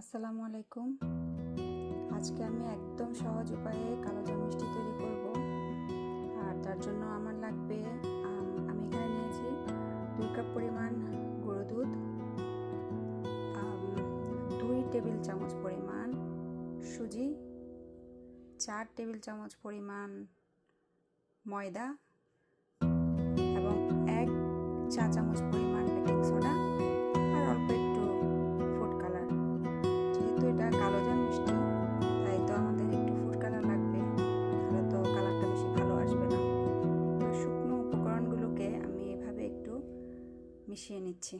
আসসালামু আলাইকুম। আজকে আমি একদম সহজ উপায়ে কালোজাম মিষ্টি তৈরি করব। আর তার জন্য আমার লাগবে, আমি এখানে নিয়েছি দুই কাপ পরিমাণ গুঁড়ো দুধ দুই টেবিল চামচ পরিমাণ সুজি, চার টেবিল চামচ পরিমাণ ময়দা এবং এক চা চামচ মিশিয়ে নিচ্ছি।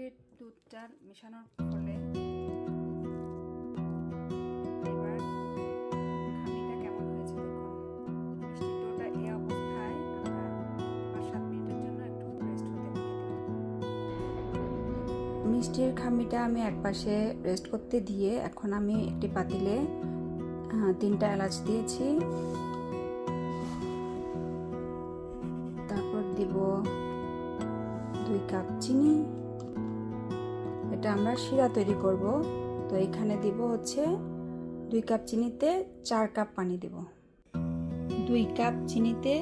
রেস্ট হতে রেখে দেব মিষ্টির খামিটা আমি একপাশে রেস্ট করতে দিয়ে এখন আমি একটি পাতিলে তিনটা এলাচ দিয়েছি। তারপর দিব দুই কাপ চিনি। এটা আমরা শিরা তৈরি করব। তো এখানে দিব হচ্ছে দুই কাপ চিনিতে চার কাপ পানি দেব। দুই কাপ চিনিতে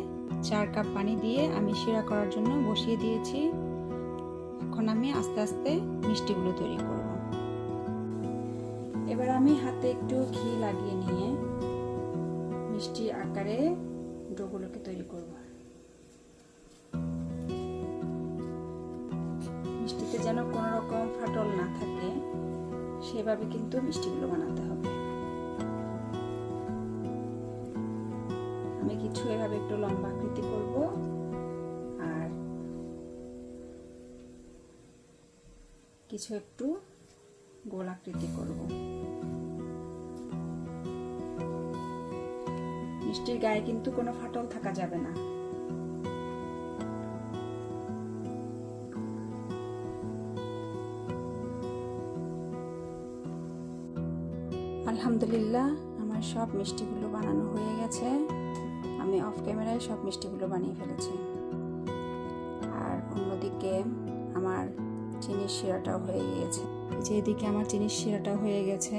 চার কাপ পানি দিয়ে আমি শিরা করার জন্য বসিয়ে দিয়েছি। এখন আমি আস্তে আস্তে মিষ্টিগুলো তৈরি করব। এবার আমি হাতে একটু ঘি লাগিয়ে নিয়ে মিষ্টি আকারে ডোগুলোকে তৈরি করব। যেন কোনো রকম ফাটল না থাকে, সেভাবে কিন্তু মিষ্টিগুলো বানাতে হবে। আমি কিছু এভাবে একটু লম্বা আকৃতি করব আর কিছু একটু গোল আকৃতি করব। মিষ্টির গায়ে কিন্তু কোনো ফাটল থাকা যাবে না। আলহামদুলিল্লাহ, আমার সব মিষ্টিগুলো বানানো হয়ে গেছে। আমি অফ ক্যামেরায় সব মিষ্টিগুলো বানিয়ে ফেলেছি। আর অন্যদিকে আমার চিনির শিরাটাও হয়ে গিয়েছে। যেদিকে আমার চিনির শিরাটা হয়ে গেছে,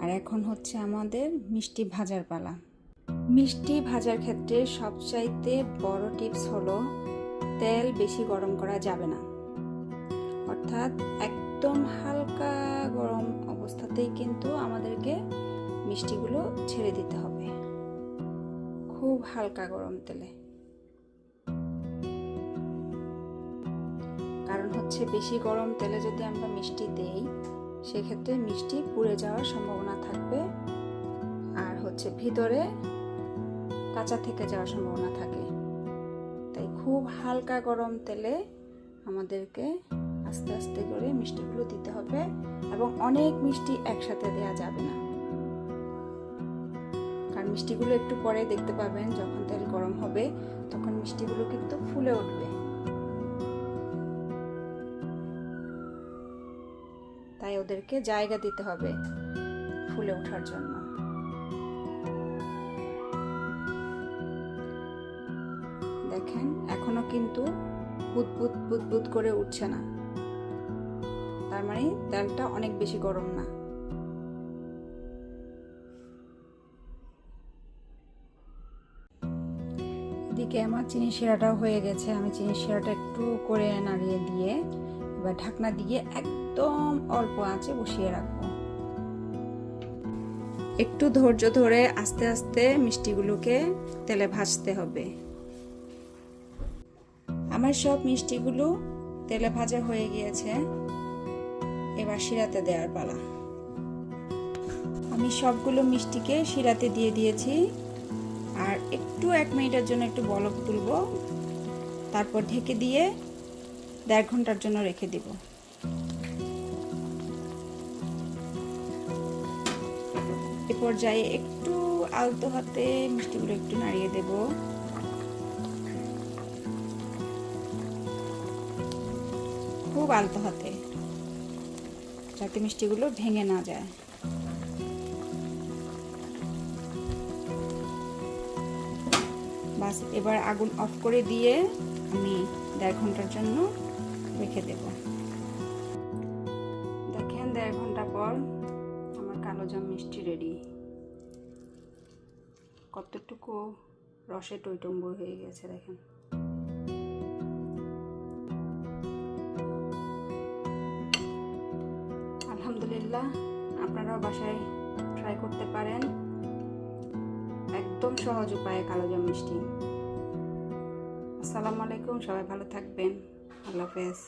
আর এখন হচ্ছে আমাদের মিষ্টি ভাজার পালা। মিষ্টি ভাজার ক্ষেত্রে সবচাইতে বড় টিপস হলো, তেল বেশি গরম করা যাবে না। অর্থাৎ একদম হালকা গরম অবস্থাতেই কিন্তু আমাদেরকে মিষ্টিগুলো ছেড়ে দিতে হবে। খুব হালকা গরম তেলে। কারণ হচ্ছে বেশি গরম তেলে যদি আমরা মিষ্টি দেই, সেক্ষেত্রে মিষ্টি পুড়ে যাওয়ার সম্ভাবনা থাকবে। আর হচ্ছে ভিতরে কাঁচা থেকে যাওয়ার সম্ভাবনা থাকে। তাই খুব হালকা গরম তেলে আমাদেরকে আস্তে আস্তে করে মিষ্টিগুলো দিতে হবে এবং অনেক মিষ্টি একসাথে দেয়া যাবে না। কারণ মিষ্টিগুলো একটু পরে দেখতে পাবেন, যখন তেল গরম হবে, তখন মিষ্টিগুলো কিন্তু ফুলে উঠবে। তাই ওদেরকে জায়গা দিতে হবে ফুলে ওঠার জন্য। দেখেন, এখনও কিন্তু বুদবুদ বুদবুদ করে উঠছে না। তার মানে তেলটা অনেক বেশি গরম না। এদিকে আমার চিনি শিরাটাও হয়ে গেছে। আমি চিনি শিরাটা একটু করে নাড়িয়ে দিয়ে এবার ঢাকনা দিয়ে একদম অল্প আঁচে বসিয়ে রাখব। একটু ধৈর্য ধরে আস্তে আস্তে মিষ্টিগুলোকে তেলে ভাজতে হবে। আমার সব মিষ্টিগুলো তেলে ভাজা হয়ে গিয়েছে। এবার শিরাতে দেওয়ার পালা। আমি সবগুলো মিষ্টিকে শিরাতে দিয়ে দিয়েছি। আর একটু এক মিনিটের জন্য একটু বলক তুলব। তারপর ঢেকে দিয়ে দেড় ঘণ্টার জন্য রেখে দিব। এ পর্যায়ে একটু আলতো হাতে মিষ্টিগুলো একটু নাড়িয়ে দেব। খুব আলতো হাতে। যাতে মিষ্টিগুলো ভেঙে না যায়। বাস, এবার আগুন অফ করে দিয়ে আমি দেড় ঘণ্টার জন্য রেখে দেব। দেখেন, দেড় ঘণ্টা পর আমার কালো জাম মিষ্টি রেডি। কতটুকু রসে টইটম্বুর হয়ে গেছে, দেখেন। আলহামদুলিল্লাহ, আপনারাও বাসায় ট্রাই করতে পারেন। একদম সহজ উপায়ে কালো কালোজাম মিষ্টি। আসসালামু আলাইকুম, সবাই ভালো থাকবেন। আল্লাহ হাফেজ।